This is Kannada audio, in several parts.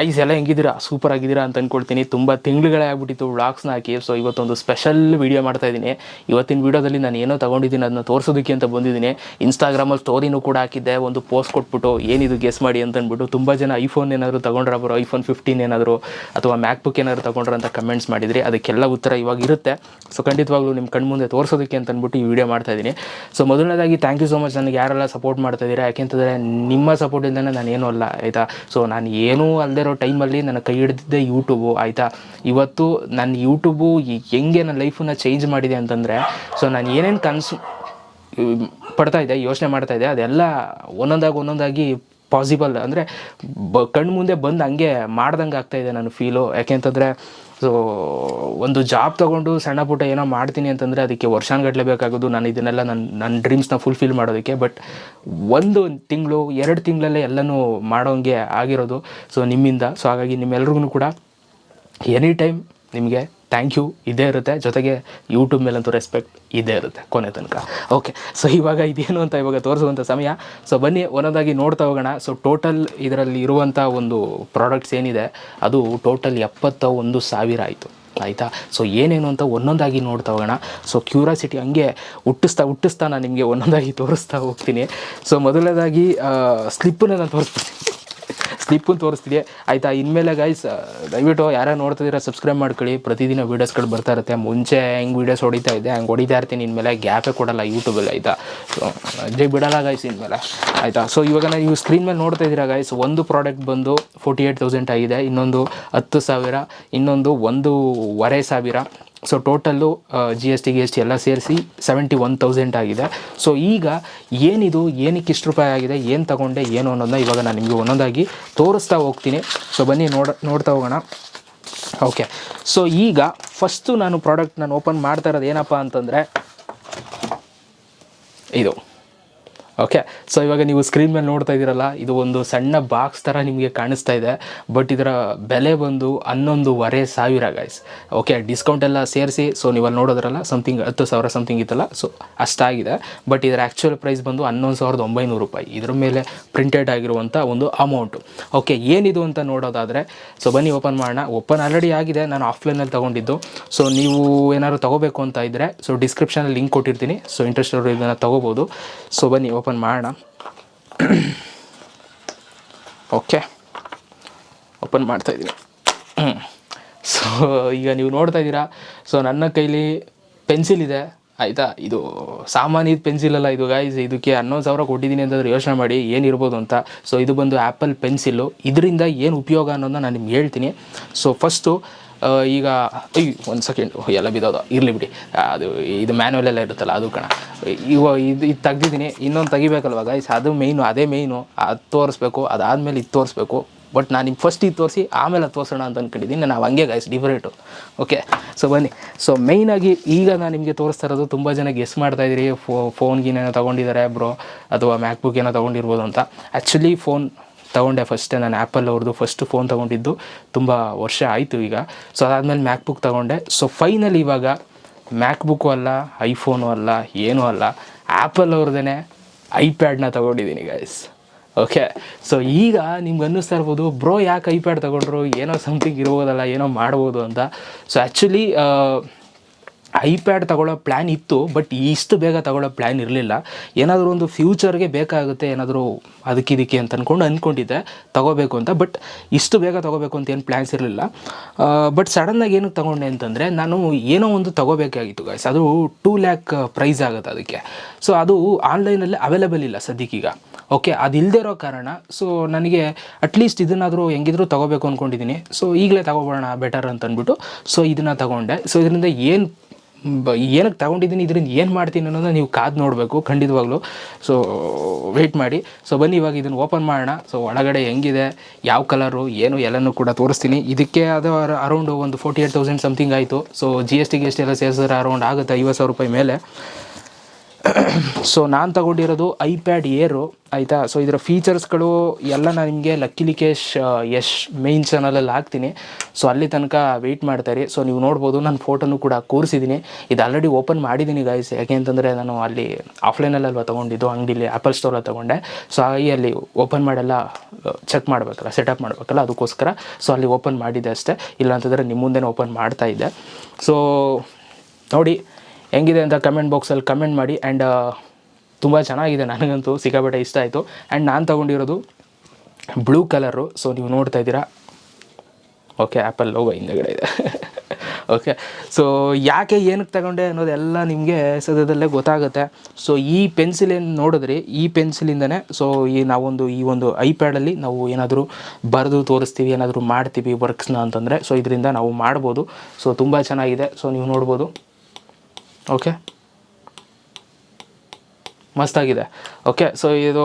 ಗೈಸ್ ಎಲ್ಲ ಹೆಂಗಿದ್ದೀರಾ? ಸೂಪರ್ ಆಗಿದ್ದೀರಾ ಅಂತ ಅಂದ್ಕೊಳ್ತೀನಿ ತುಂಬ ತಿಂಗಳುಗಳೇ ಆಗ್ಬಿಟ್ಟಿತ್ತು ವ್ಲಾಗ್ಸ್ನ ಹಾಕಿ. ಸೊ ಇವತ್ತೊಂದು ಸ್ಪೆಷಲ್ ವೀಡಿಯೋ ಮಾಡ್ತಾ ಇದ್ದೀನಿ. ಇವತ್ತಿನ ವೀಡಿಯೋದಲ್ಲಿ ನಾನು ಏನೋ ತೊಗೊಂಡಿದ್ದೀನಿ, ಅದನ್ನ ತೋರಿಸೋದಕ್ಕೆ ಅಂತ ಬಂದಿದ್ದೀನಿ. ಇನ್ಸ್ಟಾಗ್ರಾಮಲ್ಲಿ ಸ್ಟೋರಿನೂ ಕೂಡ ಹಾಕಿದ್ದೆ. ಒಂದು ಪೋಸ್ಟ್ ಕೊಟ್ಬಿಟ್ಟು, ಏನಿದು ಗೆಸ್ ಮಾಡಿ ಅಂತ ಅಂದ್ಬಿಟ್ಟು ತುಂಬ ಜನ ಐಫೋನ್ ಏನಾದರೂ ತಗೊಂಡ್ರ ಬರೋ ಐಫೋನ್ ಫಿಫ್ಟೀನ್ ಏನಾದರೂ ಅಥವಾ ಮ್ಯಾಕ್ ಬುಕ್ ಏನಾದರೂ ತೊಗೊಂಡ್ರೆ ಅಂತ ಕಮೆಂಟ್ಸ್ ಮಾಡಿದ್ರಿ. ಅದಕ್ಕೆಲ್ಲ ಉತ್ತರ ಇವಾಗ ಇರುತ್ತೆ. ಸೊ ಖಂಡಿತವಾಗ್ಲೂ ನಿಮ್ಮ ಕಣ್ಮುಂದೆ ತೋರಿಸೋದಕ್ಕೆ ಅಂತ ಅಂದ್ಬಿಟ್ಟು ಈ ವಿಡಿಯೋ ಮಾಡ್ತಾ ಇದ್ದೀನಿ. ಸೊ ಮೊದಲನೇದಾಗಿ ಥ್ಯಾಂಕ್ ಯು ಸೊ ಮಚ್ ನನಗೆ ಯಾರೆಲ್ಲ ಸಪೋರ್ಟ್ ಮಾಡ್ತಾ ಇದ್ದೀರಾ? ಯಾಕೆಂತಂದರೆ ನಿಮ್ಮ ಸಪೋರ್ಟ್ ಇಲ್ಲದೇ ನಾನು ಏನೂ ಅಲ್ಲ, ಆಯಿತಾ? ಸೊ ನಾನು ಏನೂ ಅಲ್ಲದೆ ಇರೋ ಟೈಮಲ್ಲಿ ನನ್ನ ಕೈ ಹಿಡಿದಿದ್ದೆ ಯೂಟ್ಯೂಬು ಆಯಿತಾ? ಇವತ್ತು ನನ್ನ ಯೂಟ್ಯೂಬು ಹೆಂಗೆ ನನ್ನ ಲೈಫನ್ನ ಚೇಂಜ್ ಮಾಡಿದೆ ಅಂತಂದರೆ ಸೊ ನಾನು ಏನೇನು ಕನಸು ಪಡ್ತಾ ಇದ್ದೆ, ಯೋಚನೆ ಮಾಡ್ತಾ ಇದ್ದೆ, ಅದೆಲ್ಲ ಒಂದೊಂದಾಗಿ ಒಂದೊಂದಾಗಿ ಪಾಸಿಬಲ್ ಅಂದರೆ ಬ ಕಣ್ಣು ಮುಂದೆ ಬಂದು ಹಂಗೆ ಮಾಡ್ದಂಗೆ ಆಗ್ತಾಯಿದೆ ನಾನು ಫೀಲು ಯಾಕೆಂತಂದರೆ ಸೊ ಒಂದು ಜಾಬ್ ತೊಗೊಂಡು ಸಣ್ಣ ಪುಟ್ಟ ಏನೋ ಮಾಡ್ತೀನಿ ಅಂತಂದರೆ ಅದಕ್ಕೆ ವರ್ಷಾನುಗಟ್ಲೆ ಬೇಕಾಗೋದು. ನಾನು ಇದನ್ನೆಲ್ಲ ನನ್ನ ನನ್ನ ಡ್ರೀಮ್ಸ್ನ ಫುಲ್ಫಿಲ್ ಮಾಡೋದಕ್ಕೆ. ಬಟ್ ಒಂದು ತಿಂಗಳು, ಎರಡು ತಿಂಗಳಲ್ಲೇ ಎಲ್ಲನೂ ಮಾಡೋಂಗೆ ಆಗಿರೋದು. ಸೊ ನಿಮ್ಮಿಂದ. ಸೊ ಹಾಗಾಗಿ ನಿಮ್ಮೆಲ್ರಿಗೂ ಕೂಡ ಎನಿ ಟೈಮ್ ನಿಮಗೆ ಥ್ಯಾಂಕ್ ಯು, ಇದೇ ಇರುತ್ತೆ. ಜೊತೆಗೆ ಯೂಟ್ಯೂಬ್ ಮೇಲಂತೂ ರೆಸ್ಪೆಕ್ಟ್ ಇದೇ ಇರುತ್ತೆ, ಕೊನೆ ತನಕ. ಓಕೆ ಸೊ ಇವಾಗ ಇದೇನು ಅಂತ ಇವಾಗ ತೋರಿಸುವಂಥ ಸಮಯ. ಸೊ ಬನ್ನಿ, ಒಂದೊಂದಾಗಿ ನೋಡ್ತಾ ಹೋಗೋಣ. ಸೊ ಟೋಟಲ್ ಇದರಲ್ಲಿ ಇರುವಂಥ ಒಂದು ಪ್ರಾಡಕ್ಟ್ಸ್ ಏನಿದೆ, ಅದು ಟೋಟಲ್ ಎಪ್ಪತ್ತ ಒಂದು ಸಾವಿರ ಆಯಿತು, ಆಯಿತಾ? ಸೊ ಏನೇನು ಅಂತ ಒಂದೊಂದಾಗಿ ನೋಡ್ತಾ ಹೋಗೋಣ. ಸೊ ಕ್ಯೂರಾಸಿಟಿ ಹಂಗೆ ಹುಟ್ಟಿಸ್ತಾ ಹುಟ್ಟಿಸ್ತಾ ನಾನು ನಿಮಗೆ ಒಂದೊಂದಾಗಿ ತೋರಿಸ್ತಾ ಹೋಗ್ತೀನಿ. ಸೊ ಮೊದಲನೇದಾಗಿ ಸ್ಲಿಪ್ಪನ್ನು ನಾನು ತೋರಿಸ್ಬಿಡ್ತೀನಿ ಸ್ಲಿಪ್ಪನ್ನು ತೋರಿಸ್ತಿದೆ. ಆಯಿತಾ, ಇನ್ಮೇಲೆ ಗೈಸ್ ದಯವಿಟ್ಟು ಯಾರು ನೋಡ್ತಿದ್ದೀರಾ ಸಬ್ಸ್ಕ್ರೈಬ್ ಮಾಡ್ಕೊಳ್ಳಿ. ಪ್ರತಿದಿನ ವೀಡಿಯೋಸ್ಗಳು ಬರ್ತಾ ಇರುತ್ತೆ. ಮುಂಚೆ ಹೆಂಗೆ ವೀಡಿಯೋಸ್ ಹೊಡಿತಾ ಇದ್ದೆ, ಹಂಗೆ ಹೊಡಿತಾ ಇರ್ತೀನಿ. ಇನ್ಮೇಲೆ ಗ್ಯಾಪೇ ಕೊಡಲ್ಲ ಯೂಟ್ಯೂಬಲ್ಲಿ ಆಯಿತಾ? ಸೊ ಅಜ್ಜೆ ಬಿಡಲ್ಲ ಗೈಸ್ ಇನ್ಮೇಲೆ. ಆಯಿತಾ? ಸೊ ಇವಾಗ ನೀವು ಸ್ಕ್ರೀನ್ ಮೇಲೆ ನೋಡ್ತಾ ಇದ್ದೀರಾ ಗೈಸ್ ಒಂದು ಪ್ರಾಡಕ್ಟ್ ಬಂದು ಫೋರ್ಟಿ ಏಯ್ಟ್ ತೌಸಂಡ್ ಆಗಿದೆ. ಇನ್ನೊಂದು ಹತ್ತು ಸಾವಿರ, ಇನ್ನೊಂದು ಒಂದೂವರೆ ಸಾವಿರ. So total G S T G S T ಎಲ್ಲ ಸೇರಿಸಿ ಸೆವೆಂಟಿ ಒನ್ ತೌಸಂಡ್ ಆಗಿದೆ. ಸೊ ಈಗ ಏನಿದು, ಏನಕ್ಕೆ ಇಷ್ಟು ರೂಪಾಯಿ ಆಗಿದೆ, ಏನು ತಗೊಂಡೆ, ಏನು ಅನ್ನೋದನ್ನ ಇವಾಗ ನಾನು ನಿಮಗೆ ಒಂದೊಂದಾಗಿ ತೋರಿಸ್ತಾ ಹೋಗ್ತೀನಿ. ಸೊ ಬನ್ನಿ ನೋಡ, ನೋಡ್ತಾ ಹೋಗೋಣ. ಓಕೆ ಸೊ ಈಗ ಫಸ್ಟು ನಾನು ಪ್ರಾಡಕ್ಟ್ ನಾನು ಓಪನ್ ಮಾಡ್ತಾ ಇರೋದು ಏನಪ್ಪ ಅಂತಂದರೆ, ಇದು. ಓಕೆ ಸೊ ಇವಾಗ ನೀವು ಸ್ಕ್ರೀನ್ ಮೇಲೆ ನೋಡ್ತಾ ಇದ್ದೀರಲ್ಲ, ಇದು ಒಂದು ಸಣ್ಣ ಬಾಕ್ಸ್ ಥರ ನಿಮಗೆ ಕಾಣಿಸ್ತಾ ಇದೆ. ಬಟ್ ಇದರ ಬೆಲೆ ಬಂದು ಹನ್ನೊಂದುವರೆ ಸಾವಿರ ಗೈಸ್ ಓಕೆ ಡಿಸ್ಕೌಂಟ್ ಎಲ್ಲ ಸೇರಿಸಿ ಸೊ ನೀವು ಅಲ್ಲಿ ನೋಡೋದ್ರಲ್ಲ ಸಮಥಿಂಗ್ ಹತ್ತು ಸಾವಿರ ಸಮಥಿಂಗ್ ಇತ್ತಲ್ಲ ಸೊ ಅಷ್ಟಾಗಿದೆ. ಬಟ್ ಇದರ ಆ್ಯಕ್ಚುಯಲ್ ಪ್ರೈಸ್ ಬಂದು ಹನ್ನೊಂದು ಸಾವಿರದ ಒಂಬೈನೂರು ರೂಪಾಯಿ. ಇದ್ರ ಮೇಲೆ ಪ್ರಿಂಟೆಡ್ ಆಗಿರುವಂಥ ಒಂದು ಅಮೌಂಟು ಓಕೆ ಏನಿದು ಅಂತ ನೋಡೋದಾದರೆ ಸೊ ಬನ್ನಿ ಓಪನ್ ಮಾಡೋಣ. ಓಪನ್ ಆಲ್ರೆಡಿ ಆಗಿದೆ, ನಾನು ಆಫ್ಲೈನಲ್ಲಿ ತೊಗೊಂಡಿದ್ದು. ಸೊ ನೀವು ಏನಾದ್ರು ತೊಗೋಬೇಕು ಅಂತ ಇದ್ದರೆ ಸೊ ಡಿಸ್ಕ್ರಿಪ್ಷನಲ್ಲಿ ಲಿಂಕ್ ಕೊಟ್ಟಿರ್ತೀನಿ. ಸೊ ಇಂಟ್ರೆಸ್ಟ್ ಅವರು ಇದನ್ನು ತೊಗೋಬೋದು. ಸೊ ಬನ್ನಿ ಓಪನ್ ಮಾಡೋಣ. ಓಕೆ ಓಪನ್ ಮಾಡ್ತಾ ಇದ್ದೀನಿ. ಸೊ ಈಗ ನೀವು ನೋಡ್ತಾ ಇದ್ದೀರಾ? ಸೊ ನನ್ನ ಕೈಲಿ ಪೆನ್ಸಿಲ್ ಇದೆ. ಆಯಿತಾ? ಇದು ಸಾಮಾನ್ಯ ಪೆನ್ಸಿಲ್ ಅಲ್ಲ ಇದು ಗಾಯ್ಸ್ ಇದಕ್ಕೆ ಹನ್ನೊಂದು ಸಾವಿರ ಕೊಟ್ಟಿದ್ದೀನಿ ಅಂತಂದ್ರೆ ಯೋಚನೆ ಮಾಡಿ ಏನಿರ್ಬೋದು ಅಂತ. ಸೊ ಇದು ಬಂದು ಆ್ಯಪಲ್ ಪೆನ್ಸಿಲ್ಲು ಇದರಿಂದ ಏನು ಉಪಯೋಗ ಅನ್ನೋದನ್ನ ನಾನು ನಿಮ್ಗೆ ಹೇಳ್ತೀನಿ. ಸೊ ಫಸ್ಟು ಈಗ, ಅಯ್ಯೋ, ಒಂದು ಸೆಕೆಂಡ್ ಎಲ್ಲ ಬಿದ್ದೋದು. ಇರಲಿ ಬಿಡಿ. ಅದು, ಇದು ಮ್ಯಾನ್ಯಲ್ ಎಲ್ಲ ಇರುತ್ತಲ್ಲ, ಅದು ಕಣ. ಇವ, ಇದು ಇದು ತೆಗ್ದಿದ್ದೀನಿ. ಇನ್ನೊಂದು ತೆಗಿಬೇಕಲ್ವ ಗೈಸ್ ಅದು ಮೇಯ್ನು ಅದೇ ಮೇಯ್ನು ಅದು ತೋರಿಸ್ಬೇಕು, ಅದಾದಮೇಲೆ ಇದು ತೋರಿಸ್ಬೇಕು. ಬಟ್ ನಾನು ನಿಮ್ಗೆ ಫಸ್ಟ್ ಇದು ತೋರಿಸಿ, ಆಮೇಲೆ ತೋರಿಸೋಣ ಅಂತ ಅಂದ್ಕೊಂಡಿದ್ದೀನಿ ನಾವು ಹಂಗೆ ಗೈಸ್ ಡಿಫ್ರೆಂಟು ಓಕೆ ಸೊ ಬನ್ನಿ. ಸೊ ಮೇಯ್ನಾಗಿ ಈಗ ನಾನು ನಿಮಗೆ ತೋರಿಸ್ತಾ ಇರೋದು ತುಂಬ ಜನ ಗೆಸ್ ಮಾಡ್ತಾ ಇದ್ದೀರಿ. ಫೋ ಫೋನ್ಗಿನೇನೋ ತೊಗೊಂಡಿದ್ದಾರೆ ಬ್ರೋ ಅಥವಾ ಮ್ಯಾಕ್ಬುಕ್ ಏನೋ ತೊಗೊಂಡಿರ್ಬೋದು ಅಂತ. ಆ್ಯಕ್ಚುಲಿ ಫೋನ್ ತೊಗೊಂಡೆ ಫಸ್ಟೇ ನಾನು ಆ್ಯಪಲ್ ಅವ್ರದ್ದು ಫಸ್ಟ್ ಫೋನ್ ತೊಗೊಂಡಿದ್ದು ತುಂಬ ವರ್ಷ ಆಯಿತು ಈಗ. ಸೊ ಅದಾದಮೇಲೆ ಮ್ಯಾಕ್ಬುಕ್ ತೊಗೊಂಡೆ. ಸೊ ಫೈನಲ್ ಇವಾಗ ಮ್ಯಾಕ್ ಬುಕ್ಕು ಅಲ್ಲ ಐಫೋನು ಅಲ್ಲ, ಏನೂ ಅಲ್ಲ ಆ್ಯಪಲ್ ಅವ್ರದ್ದೇ ಐಪ್ಯಾಡ್ನ ತೊಗೊಂಡಿದ್ದೀನಿ ಗೈಸ್ ಓಕೆ ಸೊ ಈಗ ನಿಮ್ಗೆ ಅನ್ನಿಸ್ತಾ ಇರ್ಬೋದು ಬ್ರೋ ಯಾಕೆ ಐಪ್ಯಾಡ್ ತೊಗೊಂಡ್ರು, ಏನೋ ಸಮಥಿಂಗ್ ಇರ್ಬೋದಲ್ಲ, ಏನೋ ಮಾಡ್ಬೋದು ಅಂತ. ಸೊ ಆ್ಯಕ್ಚುಲಿ ಐಪ್ಯಾಡ್ ತಗೊಳ್ಳೋ ಪ್ಲ್ಯಾನ್ ಇತ್ತು, ಬಟ್ ಇಷ್ಟು ಬೇಗ ತಗೊಳ್ಳೋ ಪ್ಲ್ಯಾನ್ ಇರಲಿಲ್ಲ. ಏನಾದರೂ ಒಂದು ಫ್ಯೂಚರ್ಗೆ ಬೇಕಾಗುತ್ತೆ, ಏನಾದರೂ ಅದಕ್ಕೆ ಇದಕ್ಕೆ ಅಂತ ಅಂದ್ಕೊಂಡು ಅಂದ್ಕೊಂಡಿದ್ದೆ ತಗೋಬೇಕು ಅಂತ. ಬಟ್ ಇಷ್ಟು ಬೇಗ ತಗೋಬೇಕು ಅಂತ ಏನು ಪ್ಲ್ಯಾನ್ಸ್ ಇರಲಿಲ್ಲ. ಬಟ್ ಸಡನ್ನಾಗಿ ಏನಕ್ಕೆ ತಗೊಂಡೆ ಅಂತಂದರೆ, ನಾನು ಏನೋ ಒಂದು ತಗೋಬೇಕಾಗಿತ್ತು ಗಾಯ್ಸ್ ಅದು ಟೂ ಲ್ಯಾಕ್ ಪ್ರೈಸ್ ಆಗುತ್ತೆ ಅದಕ್ಕೆ. ಸೊ ಅದು ಆನ್ಲೈನಲ್ಲಿ ಅವೈಲೇಬಲ್ ಇಲ್ಲ ಸದ್ಯಕ್ಕೀಗ. ಓಕೆ ಅದಿಲ್ಲದೆ ಇರೋ ಕಾರಣ. ಸೊ ನನಗೆ ಅಟ್ಲೀಸ್ಟ್ ಇದನ್ನಾದರೂ ಹೆಂಗಿದ್ರು ತಗೋಬೇಕು ಅಂದ್ಕೊಂಡಿದ್ದೀನಿ ಸೊ ಈಗಲೇ ತಗೋಬೋಣ ಬೆಟರ್ ಅಂತ ಅಂದ್ಬಿಟ್ಟು. ಸೊ ಇದನ್ನು ತಗೊಂಡೆ. ಸೊ ಇದರಿಂದ ಏನು ಬ ಏನಕ್ಕೆ ತಗೊಂಡಿದ್ದೀನಿ? ಇದರಿಂದ ಏನು ಮಾಡ್ತೀನಿ ಅನ್ನೋದನ್ನ ನೀವು ಕಾದು ನೋಡಬೇಕು, ಖಂಡಿತವಾಗ್ಲೂ. ಸೊ ವೆಯ್ಟ್ ಮಾಡಿ. ಸೊ ಬನ್ನಿ, ಇವಾಗ ಇದನ್ನು ಓಪನ್ ಮಾಡೋಣ. ಸೊ ಒಳಗಡೆ ಹೆಂಗಿದೆ, ಯಾವ ಕಲರು ಏನು, ಎಲ್ಲನೂ ಕೂಡ ತೋರಿಸ್ತೀನಿ. ಇದಕ್ಕೆ ಅದು ಅರೌಂಡ್ ಒಂದು ಫೋರ್ಟಿ ಏಟ್ ತೌಸಂಡ್ ಸಮಥಿಂಗ್ ಆಯಿತು. So G S T G S T ಎಲ್ಲ ಸೇರಿಸಿದ್ರೆ ಅರೌಂಡ್ ಆಗುತ್ತೆ? ಐವತ್ತು ಸಾವಿರ ರೂಪಾಯಿ ಮೇಲೆ. ಸೊ ನಾನು ತಗೊಂಡಿರೋದು ಐಪ್ಯಾಡ್ ಏರು ಆಯಿತಾ? ಸೊ ಇದರ ಫೀಚರ್ಸ್ಗಳು ಎಲ್ಲ ನಾನು ನಿಮಗೆ ಲಕ್ಕಿ ಲಿಕೇಶ್ ಯಶ್ ಮೇನ್ ಚಾನಲಲ್ಲಿ ಹಾಕ್ತೀನಿ. ಸೊ ಅಲ್ಲಿ ತನಕ ವೆಯ್ಟ್ ಮಾಡ್ತಾರೆ ಸೊ ನೀವು ನೋಡ್ಬೋದು, ನಾನು ಫೋಟೋನು ಕೂಡ ಕೂರಿಸಿದ್ದೀನಿ ಇದು ಆಲ್ರೆಡಿ ಓಪನ್ ಮಾಡಿದ್ದೀನಿ ಗಾಯ್ಸ್ ಯಾಕೆ ಅಂತಂದರೆ ನಾನು ಅಲ್ಲಿ ಆಫ್ಲೈನಲ್ಲಲ್ವ ತೊಗೊಂಡಿದ್ದು, ಅಂಗಡಿಲಿ ಆ್ಯಪಲ್ ಸ್ಟೋರಲ್ಲಿ ತೊಗೊಂಡೆ. ಸೊ ಹಾಗಾಗಿ ಅಲ್ಲಿ ಓಪನ್ ಮಾಡೆಲ್ಲ ಚೆಕ್ ಮಾಡಬೇಕಲ್ಲ ಸೆಟಪ್ ಮಾಡಬೇಕಲ್ಲ, ಅದಕ್ಕೋಸ್ಕರ. ಸೊ ಅಲ್ಲಿ ಓಪನ್ ಮಾಡಿದ್ದೆ ಅಷ್ಟೇ. ಇಲ್ಲ ಅಂತಂದರೆ ನಿಮ್ಮ ಮುಂದೆನೇ ಓಪನ್ ಮಾಡ್ತಾ ಇದ್ದೆ. ಸೊ ನೋಡಿ ಹೆಂಗಿದೆ ಅಂತ ಕಮೆಂಟ್ ಬಾಕ್ಸಲ್ಲಿ ಕಮೆಂಟ್ ಮಾಡಿ ಆ್ಯಂಡ್ ತುಂಬ ಚೆನ್ನಾಗಿದೆ. ನನಗಂತೂ ಸಿಕ್ಕಾಪಟ್ಟೆ ಇಷ್ಟ ಆಯಿತು. ಆ್ಯಂಡ್ ನಾನು ತೊಗೊಂಡಿರೋದು ಬ್ಲೂ ಕಲರು ಸೊ ನೀವು ನೋಡ್ತಾ ಇದ್ದೀರಾ? ಓಕೆ ಆ್ಯಪಲ್ ಲೋಗೋ ಹಿಂದೆಗಡೆ ಇದೆ. ಓಕೆ ಸೊ ಯಾಕೆ ಏನಕ್ಕೆ ತಗೊಂಡೆ ಅನ್ನೋದೆಲ್ಲ ನಿಮಗೆ ಸದ್ಯದಲ್ಲೇ ಗೊತ್ತಾಗುತ್ತೆ. ಸೊ ಈ ಪೆನ್ಸಿಲ್ ಏನು ನೋಡಿದ್ರಿ? ಈ ಪೆನ್ಸಿಲಿಂದನೇ ಸೊ ಈ ನಾವೊಂದು, ಈ ಒಂದು ಐಪ್ಯಾಡಲ್ಲಿ ನಾವು ಏನಾದರೂ ಬರೆದು ತೋರಿಸ್ತೀವಿ, ಏನಾದರೂ ಮಾಡ್ತೀವಿ ವರ್ಕ್ಸ್ನ ಅಂತಂದರೆ ಸೊ ಇದರಿಂದ ನಾವು ಮಾಡ್ಬೋದು. ಸೊ ತುಂಬ ಚೆನ್ನಾಗಿದೆ. ಸೊ ನೀವು ನೋಡ್ಬೋದು. ಓಕೆ ಮಸ್ತಾಗಿದೆ. ಓಕೆ ಸೊ ಇದು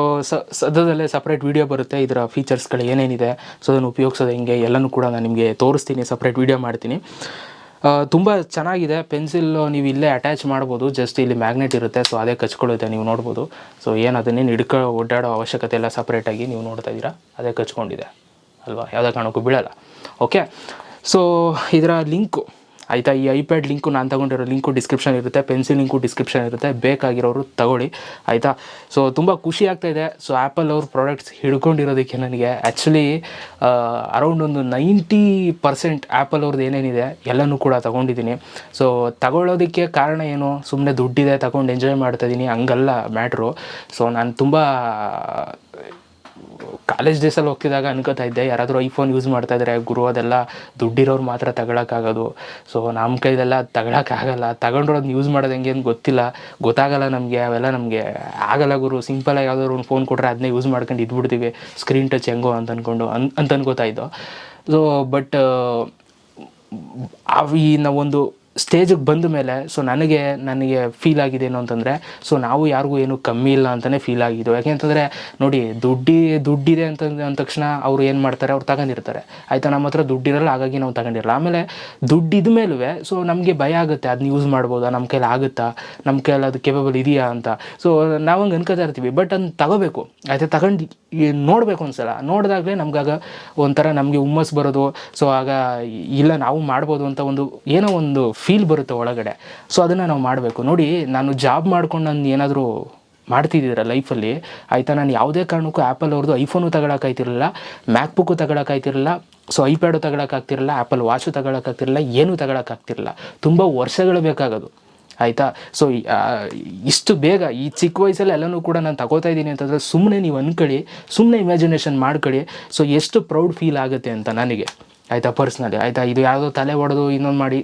ಸದ್ಯದಲ್ಲೇ ಸಪ್ರೇಟ್ ವೀಡಿಯೋ ಬರುತ್ತೆ. ಇದರ ಫೀಚರ್ಸ್ಗಳು ಏನೇನಿದೆ ಸೊ ಅದನ್ನು ಉಪಯೋಗಿಸೋದು ಹೆಂಗೆ, ಎಲ್ಲನೂ ಕೂಡ ನಾನು ನಿಮಗೆ ತೋರಿಸ್ತೀನಿ ಸಪ್ರೇಟ್ ವೀಡಿಯೋ ಮಾಡ್ತೀನಿ. ತುಂಬ ಚೆನ್ನಾಗಿದೆ. ಪೆನ್ಸಿಲ್ ನೀವು ಇಲ್ಲೇ ಅಟ್ಯಾಚ್ ಮಾಡ್ಬೋದು. ಜಸ್ಟ್ ಇಲ್ಲಿ ಮ್ಯಾಗ್ನೆಟ್ ಇರುತ್ತೆ ಸೊ ಅದೇ ಕಚ್ಕೊಳ್ಳುತ್ತೆ, ನೀವು ನೋಡ್ಬೋದು. ಸೊ ಏನು ಅದನ್ನೇನು ಹಿಡ್ಕೊ ಓಡಾಡೋ ಅವಶ್ಯಕತೆ ಎಲ್ಲ ಸಪ್ರೇಟಾಗಿ ನೀವು ನೋಡ್ತಾ ಇದ್ದೀರಾ, ಅದೇ ಕಚ್ಕೊಂಡಿದೆ. ಅಲ್ವಾ? ಯಾವುದೇ ಕಾರಣಕ್ಕೂ ಬೀಳಲ್ಲ. ಓಕೆ ಸೊ ಇದರ ಲಿಂಕು ಆಯಿತಾ? ಈ ಐಪ್ಯಾಡ್ ಲಿಂಕು ನಾನು ತೊಗೊಂಡಿರೋ ಲಿಂಕು ಡಿಸ್ಕ್ರಿಪ್ಷನ್ ಇರುತ್ತೆ ಪೆನ್ಸಿಲ್ ಲಿಂಕು ಡಿಸ್ಕ್ರಿಪ್ಷನ್ ಇರುತ್ತೆ, ಬೇಕಾಗಿರೋರು ತಗೊಳ್ಳಿ, ಆಯಿತಾ? ಸೊ ತುಂಬ ಖುಷಿ ಆಗ್ತಾ ಇದೆ. ಸೊ ಆ್ಯಪಲ್ ಅವ್ರ ಪ್ರಾಡಕ್ಟ್ಸ್ ಹಿಡ್ಕೊಂಡಿರೋದಕ್ಕೆ ನನಗೆ ಆ್ಯಕ್ಚುಲಿ ಅರೌಂಡ್ ಒಂದು ನೈಂಟಿ ಪರ್ಸೆಂಟ್ ಆ್ಯಪಲ್ ಅವ್ರದ್ದು ಏನೇನಿದೆ, ಎಲ್ಲನೂ ಕೂಡ ತಗೊಂಡಿದ್ದೀನಿ. ಸೊ ತಗೊಳ್ಳೋದಕ್ಕೆ ಕಾರಣ ಏನು? ಸುಮ್ಮನೆ ದುಡ್ಡಿದೆ ತಗೊಂಡು ಎಂಜಾಯ್ ಮಾಡ್ತಾಯಿದ್ದೀನಿ ಹಂಗಲ್ಲ ಮ್ಯಾಟ್ರು ಸೊ ನಾನು ತುಂಬ ಕಾಲೇಜ್ ಡೇಸಲ್ಲಿ ಹೋಗ್ತಿದ್ದಾಗ ಅನ್ಕೋತಾ ಇದ್ದೆ, ಯಾರಾದರೂ ಐಫೋನ್ ಯೂಸ್ ಮಾಡ್ತಾ ಇದ್ದಾರೆ ಗುರು ಅದೆಲ್ಲ ದುಡ್ಡಿರೋರು ಮಾತ್ರ ತಗೊಳಕ್ಕಾಗೋದು ಸೊ ನಮ್ಮ ಕೈಲೆಲ್ಲ ತಗೊಳಕ್ಕಾಗಲ್ಲ ತಗೊಂಡ್ರು ಅದನ್ನ ಯೂಸ್ ಮಾಡೋದು ಹೆಂಗೆ ಅಂತ ಗೊತ್ತಿಲ್ಲ. ಗೊತ್ತಾಗಲ್ಲ ನಮಗೆ, ಅವೆಲ್ಲ ನಮಗೆ ಆಗಲ್ಲ ಗುರು. ಸಿಂಪಲಾಗಿ ಯಾವ್ದಾದ್ರು ಒಂದು ಫೋನ್ ಕೊಟ್ಟರೆ ಅದನ್ನೇ ಯೂಸ್ ಮಾಡ್ಕೊಂಡು ಇದ್ಬಿಡ್ತೀವಿ. ಸ್ಕ್ರೀನ್ ಟಚ್ ಹೆಂಗೋ ಅಂತ ಅಂದ್ಕೊಂಡು ಅನ್, ಅಂತ ಅನ್ಕೋತಾ ಇದ್ದೋ. ಸೊ ಬಟ್ ಅವು ಈ ನಾವೊಂದು ಸ್ಟೇಜಿಗೆ ಬಂದ ಮೇಲೆ ಸೊ ನನಗೆ ನನಗೆ ಫೀಲ್ ಆಗಿದೆ ಏನು ಅಂತಂದರೆ ಸೊ ನಾವು ಯಾರಿಗೂ ಏನು ಕಮ್ಮಿ ಇಲ್ಲ ಅಂತಲೇ ಫೀಲ್ ಆಗಿದ್ದು. ಯಾಕೆಂತಂದರೆ ನೋಡಿ, ದುಡ್ಡಿ, ದುಡ್ಡಿದೆ ಅಂತ ಅಂದ ತಕ್ಷಣ ಅವರು ಏನು ಮಾಡ್ತಾರೆ, ಅವ್ರು ತಗೊಂಡಿರ್ತಾರೆ. ಆಯಿತಾ? ನಮ್ಮ ಹತ್ರ ದುಡ್ಡಿರಲ್ಲ, ಹಾಗಾಗಿ ನಾವು ತಗೊಂಡಿರಲ್ಲ. ಆಮೇಲೆ ದುಡ್ಡಿದ ಮೇಲೂ ಸೊ ನಮಗೆ ಭಯ ಆಗುತ್ತೆ. ಅದನ್ನ ಯೂಸ್ ಮಾಡ್ಬೋದಾ? ನಮ್ಮ ಕೈಲಿ ಆಗುತ್ತಾ? ನಮ್ಮ ಕೈಯಲ್ಲಿ ಅದು ಕೇಪಬಲ್ ಇದೆಯಾ ಅಂತ. ಸೊ ನಾವು ಹಂಗೆ ಅನ್ಕೋತಾ ಇರ್ತೀವಿ. ಬಟ್ ಅದನ್ನ ತಗೋಬೇಕು. ಆಯಿತಾ? ತಗೊಂಡು ನೋಡಬೇಕು ಒಂದ್ಸಲ. ನೋಡಿದಾಗಲೇ ನಮಗಾಗ ಒಂಥರ ನಮಗೆ ಹುಮ್ಮಸ್ ಬರೋದು. ಸೊ ಆಗ, ಇಲ್ಲ, ನಾವು ಮಾಡ್ಬೋದು ಅಂತ ಒಂದು, ಏನೋ ಒಂದು ಫೀಲ್ ಬರುತ್ತೆ ಒಳಗಡೆ. ಸೊ ಅದನ್ನು ನಾವು ಮಾಡಬೇಕು. ನೋಡಿ, ನಾನು ಜಾಬ್ ಮಾಡ್ಕೊಂಡು ನಾನು ಏನಾದರೂ ಮಾಡ್ತಿದ್ದೀರ ಲೈಫಲ್ಲಿ ಆಯಿತಾ? ನಾನು ಯಾವುದೇ ಕಾರಣಕ್ಕೂ ಆ್ಯಪಲ್ ಅವ್ರದ್ದು ಐಫೋನು ತಗೊಳಕ್ಕಾಯ್ತಿರಲಿಲ್ಲ ಮ್ಯಾಕ್ಬುಕ್ಕು ತಗೊಳಕ್ಕಾಯ್ತಿರಲಿಲ್ಲ ಸೊ ಐಪ್ಯಾಡು ತಗೊಳಕ್ಕಾಗ್ತಿರಲಿಲ್ಲ ಆ್ಯಪಲ್ ವಾಚು ತಗೊಳಕ್ಕಾಗ್ತಿರಲಿಲ್ಲ ಏನೂ ತಗೊಳಕ್ಕಾಗ್ತಿರಲಿಲ್ಲ ತುಂಬ ವರ್ಷಗಳು ಬೇಕಾಗೋದು. ಆಯಿತಾ? ಸೊ ಇಷ್ಟು ಬೇಗ, ಈ ಚಿಕ್ಕ ವಯಸ್ಸಲ್ಲಿ ಎಲ್ಲನೂ ಕೂಡ ನಾನು ತಗೋತಾ ಇದ್ದೀನಿ ಅಂತಂದರೆ ಸುಮ್ಮನೆ ನೀವು ಅನ್ಕೊಳ್ಳಿ ಸುಮ್ಮನೆ ಇಮ್ಯಾಜಿನೇಷನ್ ಮಾಡ್ಕೊಳ್ಳಿ. ಸೊ ಎಷ್ಟು ಪ್ರೌಡ್ ಫೀಲ್ ಆಗುತ್ತೆ ಅಂತ ನನಗೆ. ಆಯಿತಾ? ಪರ್ಸ್ನಲಿ ಆಯಿತಾ? ಇದು ಯಾವುದೋ ತಲೆ ಒಡೆದು ಇನ್ನೊಂದು ಮಾಡಿ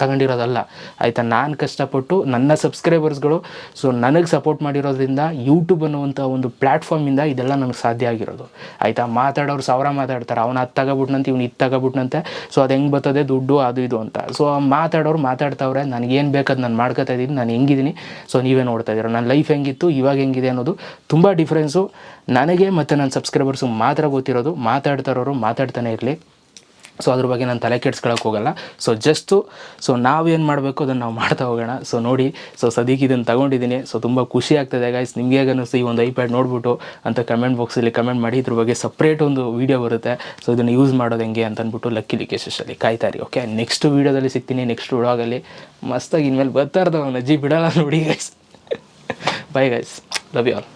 ತಗೊಂಡಿರೋದಲ್ಲ. ಆಯಿತಾ, ನಾನು ಕಷ್ಟಪಟ್ಟು ನನ್ನ ಸಬ್ಸ್ಕ್ರೈಬರ್ಸ್ಗಳು ಸೊ ನನಗೆ ಸಪೋರ್ಟ್ ಮಾಡಿರೋದ್ರಿಂದ ಯೂಟ್ಯೂಬ್ ಅನ್ನುವಂಥ ಒಂದು ಪ್ಲ್ಯಾಟ್ಫಾರ್ಮಿಂದ ಇದೆಲ್ಲ ನನಗೆ ಸಾಧ್ಯ ಆಗಿರೋದು. ಆಯಿತಾ, ಮಾತಾಡೋರು ಸಾವಿರ ಮಾತಾಡ್ತಾರೆ. ಅವನು ಅದು ತಗೋಬಿಟ್ನಂತೆ, ಇವ್ನು ಇದು ತಗೋಬಿಟ್ನಂತೆ. ಸೊ ಅದು ಹೆಂಗೆ ಬರ್ತದೆ? ದುಡ್ಡು, ಅದು, ಇದು ಅಂತ. ಸೊ ಮಾತಾಡೋರು ಮಾತಾಡ್ತಾವ್ರೆ, ನನಗೇನು ಬೇಕಾದ್ ನಾನು ಮಾಡ್ಕೋತಾ ಇದ್ದೀನಿ ನಾನು ಹೆಂಗಿದ್ದೀನಿ ಸೊ ನೀವೇ ನೋಡ್ತಾ ಇದ್ದೀರ ನನ್ನ ಲೈಫ್ ಹೆಂಗಿತ್ತು, ಇವಾಗ ಹೆಂಗಿದೆ ಅನ್ನೋದು ತುಂಬ ಡಿಫ್ರೆನ್ಸು ನನಗೆ ಮತ್ತು ನನ್ನ ಸಬ್ಸ್ಕ್ರೈಬರ್ಸು ಮಾತ್ರ ಗೊತ್ತಿರೋದು, ಮಾತಾಡ್ತಾರೋರು ಮಾತಾಡ್ತಾನೆ ಇರಲಿ. ಸೊ ಅದ್ರ ಬಗ್ಗೆ ನಾನು ತಲೆ ಕೆಡ್ಸ್ಕೊಳಕ್ಕೆ ಹೋಗಲ್ಲ. ಸೊ ಜಸ್ಟು ಸೊ ನಾವೇನು ಮಾಡಬೇಕು ಅದನ್ನು ನಾವು ಮಾಡ್ತಾ ಹೋಗೋಣ. ಸೊ ನೋಡಿ ಸೊ ಸದ್ಯಕ್ಕೆ ಇದನ್ನು ತಗೊಂಡಿದ್ದೀನಿ. ಸೊ ತುಂಬ ಖುಷಿ ಆಗ್ತದೆ ಗಾಯ್ಸ್ ನಿಮಗೆ ಹೇಗೆ ಅನ್ನಿಸ್ತು ಈ ಒಂದು ಐಪ್ಯಾಡ್ ನೋಡ್ಬಿಟ್ಟು ಅಂತ ಕಮೆಂಟ್ ಬಾಕ್ಸಲ್ಲಿ ಕಮೆಂಟ್ ಮಾಡಿ, ಇದ್ರ ಬಗ್ಗೆ ಸಪ್ರೇಟ್ ಒಂದು ವೀಡಿಯೋ ಬರುತ್ತೆ. ಸೊ ಇದನ್ನು ಯೂಸ್ ಮಾಡೋದು ಹೆಂಗೆ ಅಂತ ಅಂದ್ಬಿಟ್ಟು ಲಕ್ಕಿ ಲಿಕೇಶಲ್ಲಿ ಕಾಯ್ತಾರೆ ಓಕೆ ನೆಕ್ಸ್ಟ್ ವೀಡಿಯೋದಲ್ಲಿ ಸಿಗ್ತೀನಿ ನೆಕ್ಸ್ಟ್ ವ್ಲಾಗಲ್ಲಿ ಮಸ್ತಾಗಿ ಇನ್ಮೇಲೆ ಬರ್ತಾ ಇರ್ತಾವ ಅಜ್ಜಿ, ಬಿಡೋಲ್ಲ ನೋಡಿ guys bye guys love you all